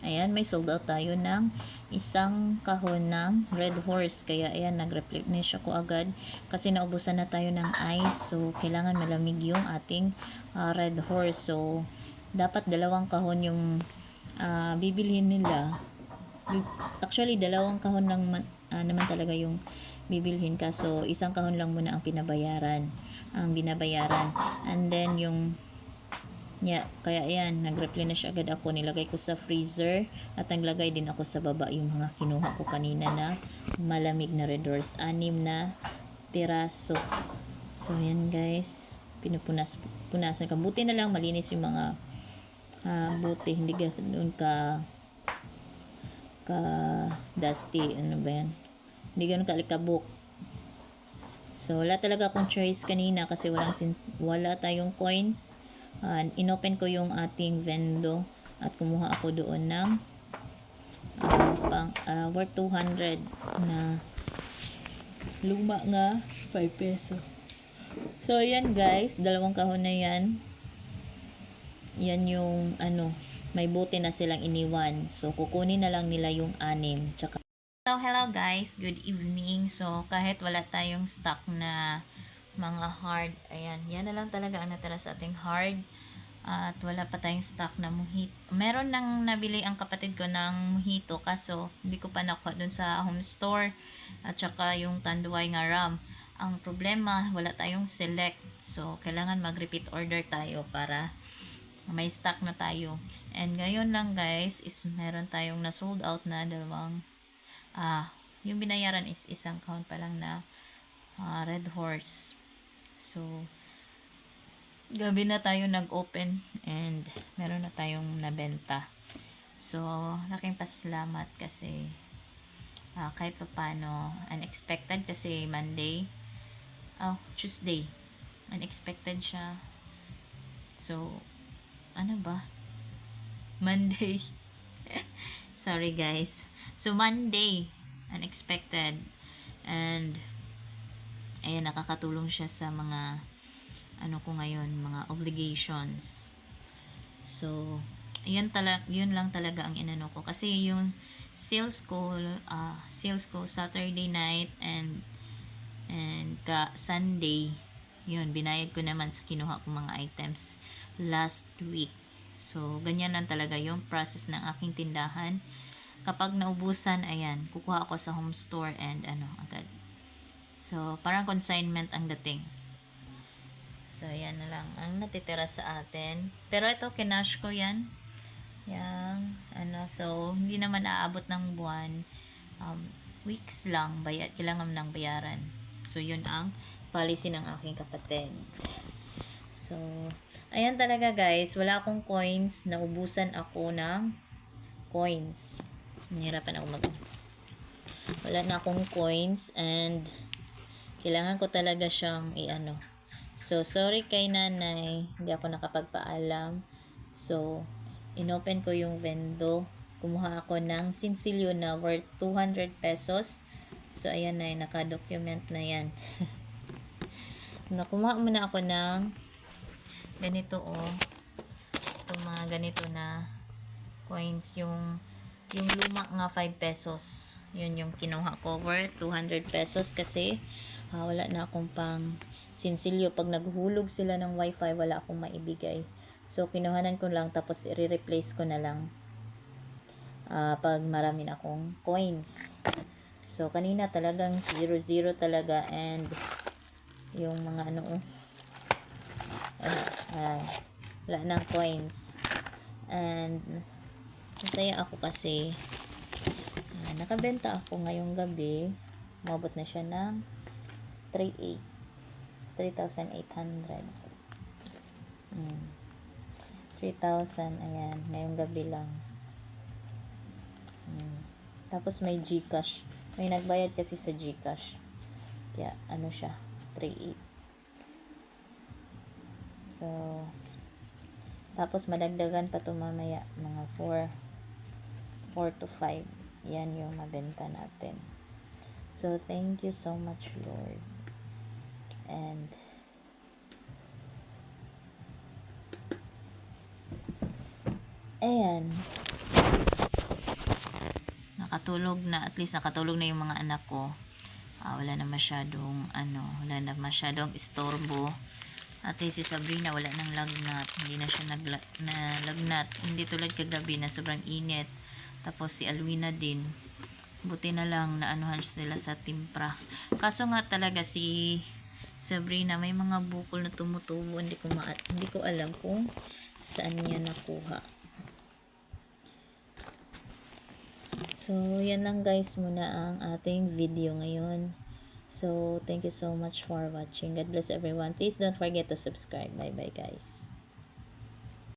Ayan, may sold out tayo ng isang kahon ng red horse. Kaya ayan, nag-replenish ako agad kasi naubusan na tayo ng ice. So, kailangan malamig yung ating ah, red horse. So, dapat dalawang kahon yung ah, bibilhin nila. Actually, dalawang kahon lang ah, naman talaga yung bibilhin ka. So, isang kahon lang muna ang pinabayaran. Ang binabayaran. And then, yung Yeah, kaya ayan, nag-replenish agad ako. Nilagay ko sa freezer at naglagay din ako sa baba yung mga kinuha ko kanina na malamig na red doors. Anim na piraso. So, ayan guys. Pinupunas, punasan ka. Buti na lang malinis yung mga ah, buti. Hindi doon ka ka dusty. Ano ba yan? Hindi ganun kalikabok. So, wala talaga akong choice kanina kasi walang wala tayong coins. Ah, inopen ko yung ating vendo at kumuha ako doon ng ah, pang, ah, worth 200 na luma nga 5 peso. So, yan guys. Dalawang kahon na yan. Yan yung ano, may buti na silang iniwan. So, kukunin na lang nila yung anim. Tsaka So, hello guys. Good evening. So, kahit wala tayong stock na mga hard, ayan, yan na lang talaga ang natira sa ating hard. At wala pa tayong stock na mojito. Meron nang nabili ang kapatid ko ng mojito kaso hindi ko pa nakuha dun sa home store. At saka yung tanduay nga ram. Ang problema, wala tayong select. So, kailangan mag-repeat order tayo para may stock na tayo. And ngayon lang guys, is meron tayong na sold out na dalawang ah, yung binayaran is isang count pa lang na ah, Red Horse. So, gabi na tayo nag-open and meron na tayong nabenta. So, laking pasalamat kasi ah, kahit pa paano, unexpected kasi Monday, oh, Tuesday, unexpected siya. So, ano ba? Monday. Sorry guys. So Monday, unexpected. And ayan nakakatulong siya sa mga ano ko ngayon, mga obligations. So, ayan tala, yun lang talaga ang inano ko. Kasi yung sales ko ah sales ko Saturday night and and ka Sunday yun binayad ko naman sa kinuha kong mga items last week. So ganyan lang talaga yung process ng aking tindahan. Kapag naubusan ayan kukuha ako sa home store and ano agad so parang consignment ang dating so ayan na lang ang natitira sa atin pero ito kinash ko yan Yang, ano, so, hindi naman aabot ng buwan. Um, weeks lang, bayad, kailangan ng bayaran. So, yun ang policy ng aking kapatid. So, ayan talaga guys, wala akong coins, naubusan ako ng coins. Nahirapan ako mag wala na akong coins and kailangan ko talaga siyang i-ano. So, sorry kay nanay, hindi ako nakapagpaalam. So, inopen ko yung vendo. Kumuha ako ng sinsilyo na worth 200 pesos. So, ayan na, naka-document na yan. Nakumuha muna ako ng ganito oh. Itong mga ganito na coins. Yung, yung luma nga 5 pesos. Yun yung kinuha ko worth 200 pesos kasi ah, wala na akong pang sinsilyo. Pag naghuhulog sila ng wifi, wala akong maibigay. So, kinuhanan ko lang tapos i-replace ko na lang ah, pag marami na akong coins. So, kanina talagang 0-0 talaga and yung mga ano, ano, ah, wala nang coins. And, masaya ako kasi ah, nakabenta ako ngayong gabi. Mabot na siya ng 3,800. 3,800. Hmm. 3,000. Ayan. Ngayong gabi lang. Hmm. Tapos may Gcash. May nagbayad kasi sa Gcash. Kaya ano siya. 3,800. So, tapos madagdagan pa to mamaya. Mga 4. 4 to 5. Yan yung mabenta natin. So, thank you so much, Lord. And, ayan. natulog na, at least nakatulog na yung mga anak ko. Ah, wala na masyadong, ano, wala na masyadong istorbo. At si Sabrina wala nang lagnat. Hindi na siya nagla, na lagnat. Hindi tulad kagabi na sobrang init. Tapos si Alwina din. Buti na lang na anuhan sila sa timpra. Kaso nga talaga si Sabrina may mga bukol na tumutubo. Hindi ko, ma- hindi ko alam kung saan niya nakuha. So, yan lang guys muna ang ating video ngayon. So, thank you so much for watching. God bless everyone. Please don't forget to subscribe. Bye-bye guys.